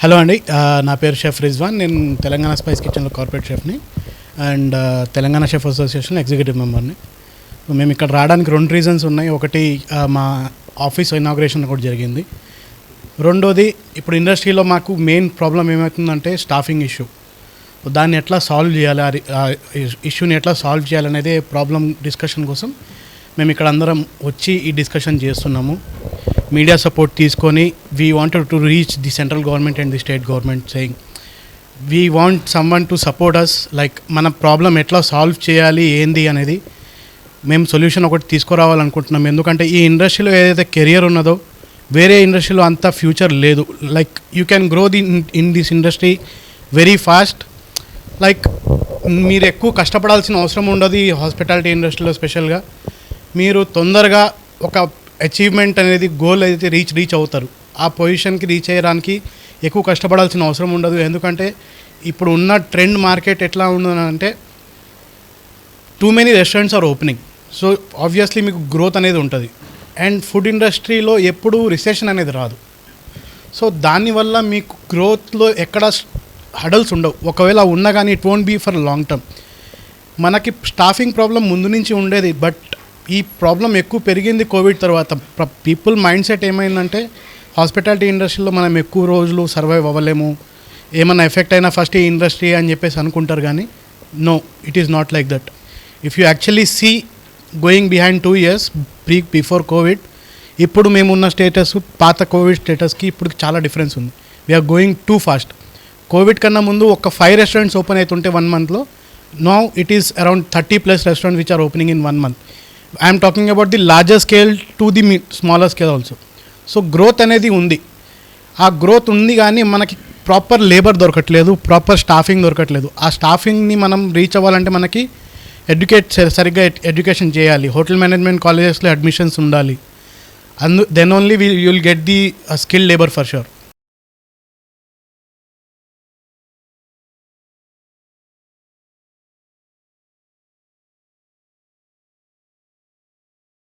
Hello అండి నా పేరు షెఫ్ రిజ్వాన్. నేను తెలంగాణ స్పైస్ కిచెన్లో corporate షెఫ్ని and Telangana chef association executive మెంబర్ని. మేము ఇక్కడ రావడానికి రెండు రీజన్స్ ఉన్నాయి. ఒకటి మా ఆఫీస్ ఇనాగ్రేషన్ కూడా జరిగింది. రెండోది ఇప్పుడు ఇండస్ట్రీలో మాకు మెయిన్ ప్రాబ్లం ఏమవుతుందంటే స్టాఫింగ్ ఇష్యూ. దాన్ని ఎట్లా సాల్వ్ చేయాలి ఆ ఆ ఇష్యూని ఎట్లా సాల్వ్ చేయాలనేదే ప్రాబ్లం డిస్కషన్ కోసం మేము ఇక్కడ అందరం వచ్చి ఈ డిస్కషన్ చేస్తున్నాము. మీడియా సపోర్ట్ తీసుకొని we wanted to reach the central government and the state government saying we want some one to support us like మన ప్రాబ్లం ఎట్లా సాల్వ్ చేయాలి ఏంది అనేది మేము సొల్యూషన్ ఒకటి తీసుకురావాలనుకుంటున్నాం. ఎందుకంటే ఈ ఇండస్ట్రీలో ఏదైతే కెరియర్ ఉన్నదో వేరే ఇండస్ట్రీలో అంత ఫ్యూచర్ లేదు. Like you can grow the in this industry very fast like మీరు ఎక్కువ కష్టపడాల్సిన అవసరం ఉండదు ఈ హాస్పిటాలిటీ ఇండస్ట్రీలో స్పెషల్గా మీరు తొందరగా ఒక అచీవ్మెంట్ అనేది గోల్ అయితే రీచ్ రీచ్ అవుతారు. ఆ పొజిషన్కి రీచ్ అయ్యడానికి ఎక్కువ కష్టపడాల్సిన అవసరం ఉండదు. ఎందుకంటే ఇప్పుడు ఉన్న ట్రెండ్ మార్కెట్ ఎట్లా ఉండదంటే too many restaurants are opening so obviously మీకు గ్రోత్ అనేది ఉంటుంది. అండ్ ఫుడ్ ఇండస్ట్రీలో ఎప్పుడూ రిసెషన్ అనేది రాదు. సో దానివల్ల మీకు గ్రోత్లో ఎక్కడ హడల్స్ ఉండవు. ఒకవేళ ఉన్నా కానీ it won't be for long term మనకి స్టాఫింగ్ ప్రాబ్లం ముందు నుంచి ఉండేది బట్ ఈ ప్రాబ్లం ఎక్కువ పెరిగింది కోవిడ్ తర్వాత. పీపుల్ మైండ్ సెట్ ఏమైందంటే హాస్పిటాలిటీ ఇండస్ట్రీలో మనం ఎక్కువ రోజులు సర్వైవ్ అవ్వలేము. ఏమైనా ఎఫెక్ట్ అయినా ఫస్ట్ ఈ ఇండస్ట్రీ అని చెప్పేసి అనుకుంటారు కానీ no it is not like that if you actually see going behind two years pre before covid ఇప్పుడు మేమున్న స్టేటస్ పాత కోవిడ్ స్టేటస్కి ఇప్పుడు చాలా డిఫరెన్స్ ఉంది. We are going too fast covid కన్నా ముందు ఒక ఫైవ్ రెస్టారెంట్స్ ఓపెన్ అవుతుంటే వన్ మంత్లో no it is around thirty plus restaurant which are opening in one month I'm talking about the larger scale to the me smaller scale also so growth అనేది ఉంది. ఆ growth ఉంది కానీ మనకి proper labour దొరకట్లేదు proper staffing దొరకట్లేదు. ఆ స్టాఫింగ్ని మనం రీచ్ అవ్వాలంటే మనకి ఎడ్యుకేట్ సరిగ్గా ఎడ్యుకేషన్ చేయాలి. హోటల్ మేనేజ్మెంట్ కాలేజెస్లో అడ్మిషన్స్ ఉండాలి. అందు then only we will get the skill labour for sure